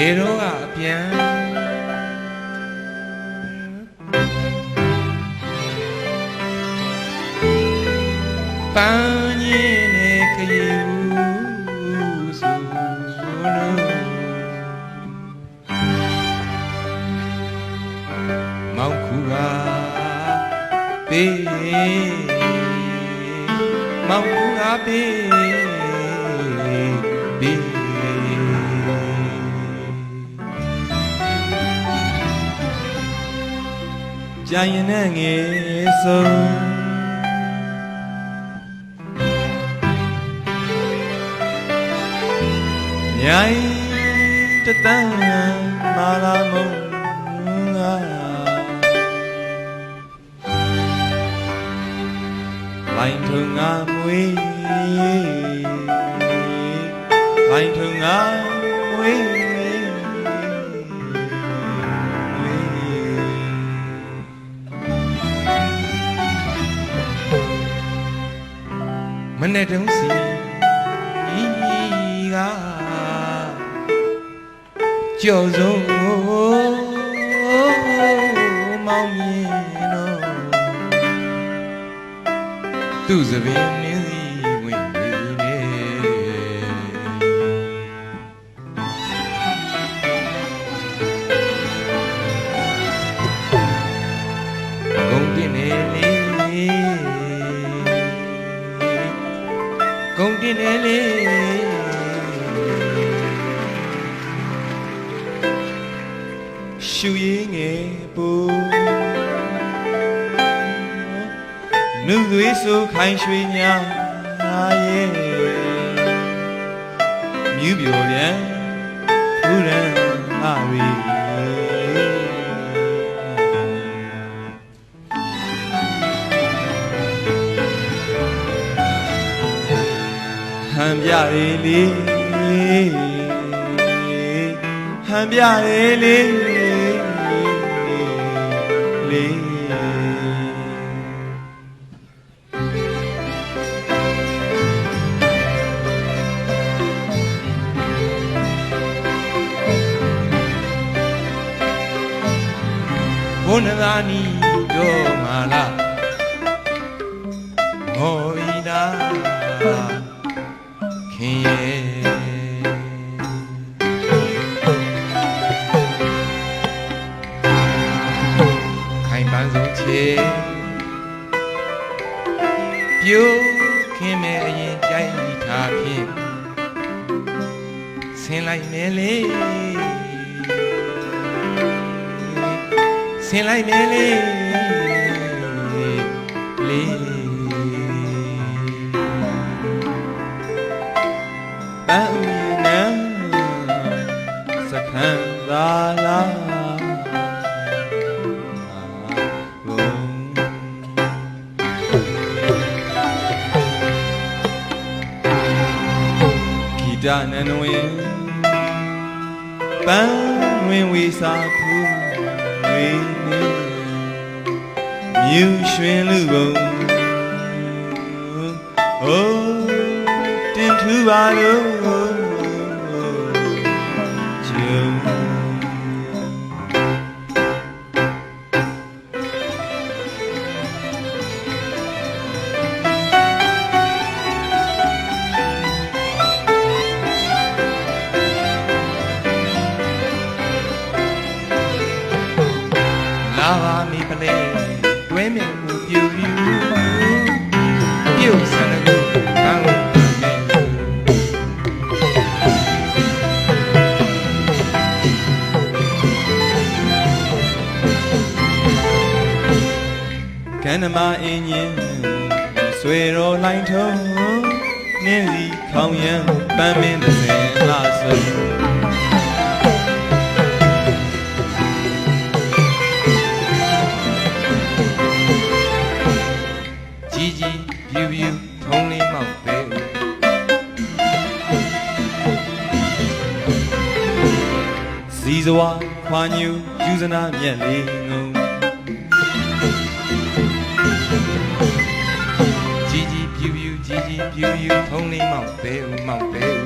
ဘယ်တော့ကအပြန်ပန်းညင်းနဲ့ခရီးဦးဆိုလို့မောင်ခုကပေးမောင်ခုကပေးပေး ကြာရင်နဲ့ငယ်ဆုံးမြိုင်တတန်းမာလာမုံငါလိုင်းထုံငါမွေးလိုင်းထုံငါ နဲ့တုံးစီကကြော်စုံမောင်မြင်တော့သူ့စပင်းနင်းစီဝင် တင်နေလေရှူရင်းငယ်ပူနှုတ်သွေးဆိုခိုင်းရွှေညာရဲ့မြူးပြော်ပြန်ဖူးရန်လာရီ ဟန်ပြရေလေးဟန်ပြရေလေးလေးဘုန်းသာနီတော်မာလာ ခင်ရဲ့ခိုင်ပန်းဆုံးချေပြိုးခင်မဲ့အရင်ကြိုက်ထားဖြင့်ဆင်းလိုက်မယ်လေဆင်းလိုက်မယ်လေလေ စခန်းသာလာဘုံဂီတနနဝင်းပန်းဝင်ဝေစာဖူးဝေနေမြူရွှင်လူဘုံအိုးတင်ထူပါလို့ မြမှုပြူပြူပြုတ်ဆန္ဒကိုကောင်းမယ်ကန္နမအင်းရင်ဆွေတော်လိုင်းထုံးနင်းစီခေါင်ရန်ပန်းမင်းတစ်စင်လာစုံ စီစဝါခွာညူယူဇနာမြက်လေးငုံကြီးကြီးပြူပြူကြီးကြီးပြူပြူထုံးလေးမောက်ပဲဦးမောက်ပဲဦး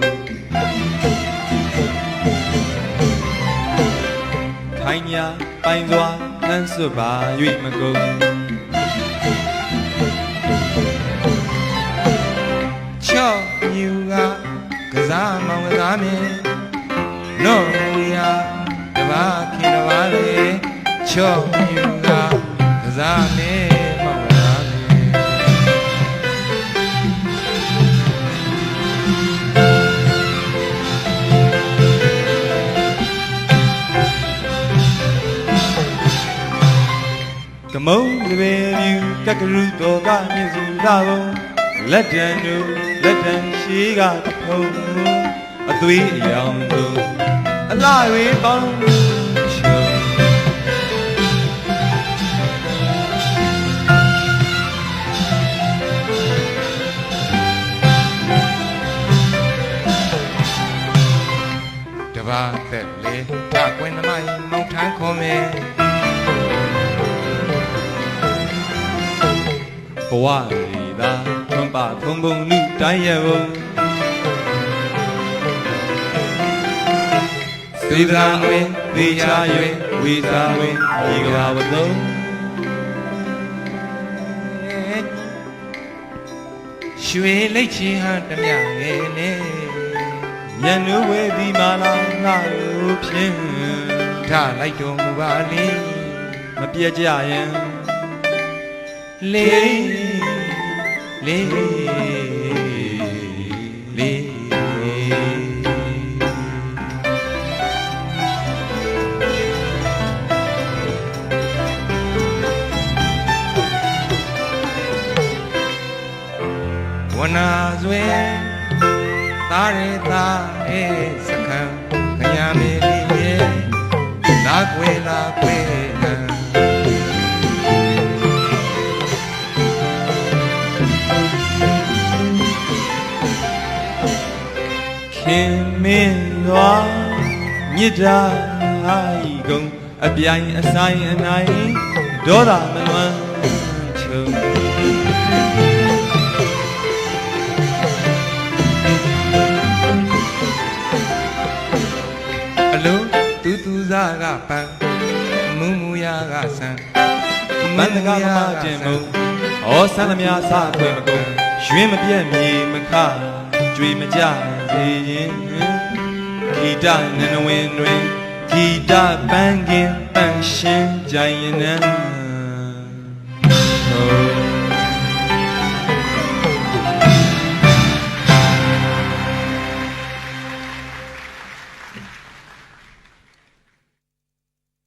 ခိုင်ညာပိုင်စွာနှမ်းစွတ်ပါ၍မကုန်ချော့မြူကကစားမောင်ကစားမင်းနော့ မူရာတဘာခင်တဘာလေချော့မြူကကစားမင်းမောင်ကစားမင်းကမုံစပယ်မြူကကရုတော်ကမြင့်စုလာဘုံလက်တံတို့လက်တံရှိကတဖုံအသွေးအယောင်တို့ အလှဝေးပေါင်းချုံတဘာသက်လေထကွင်းသမိုင်းမောင်ထမ်းခေါ်မယ်ဘဝရီသာထွန်းပထုံပုံလူတိုင်းရဲ့ဘုံ သေဒရာတွင်သေချာ၍ဝေသာတွင်ဒီကဘာဝသုံးရွှေလိတ်ချီဟန်တမြငယ်နဲ့ညနုဝေဒီမာလာငါလိုဖြင့်ထလိုက်တော်မူပါလေမပြည့်ကြရင်လေးလေးလေး ဆွေသားရသားအေးစခန်းခညာမေလေးရဲ့လာကွယ်လာကွယ်ဟန်ခင်မင်းစွာမြစ်တာဤကုံအပြိုင်အဆိုင်အနိုင်ဒေါသမလွမ်းချုံ လုံးတူတူစားကပန်းမူမူရာကဆန်းမန္တကမမတင်မုံဩဆန်းသမျှစခွေမကုန်ရွှင်မပြတ်မြေမခကြွေမကြစေရင်ဂီတနနဝင်းတွင်ဂီတပန်းကင်ပန်းရှင်ကြိုင်ရင်နံ Oh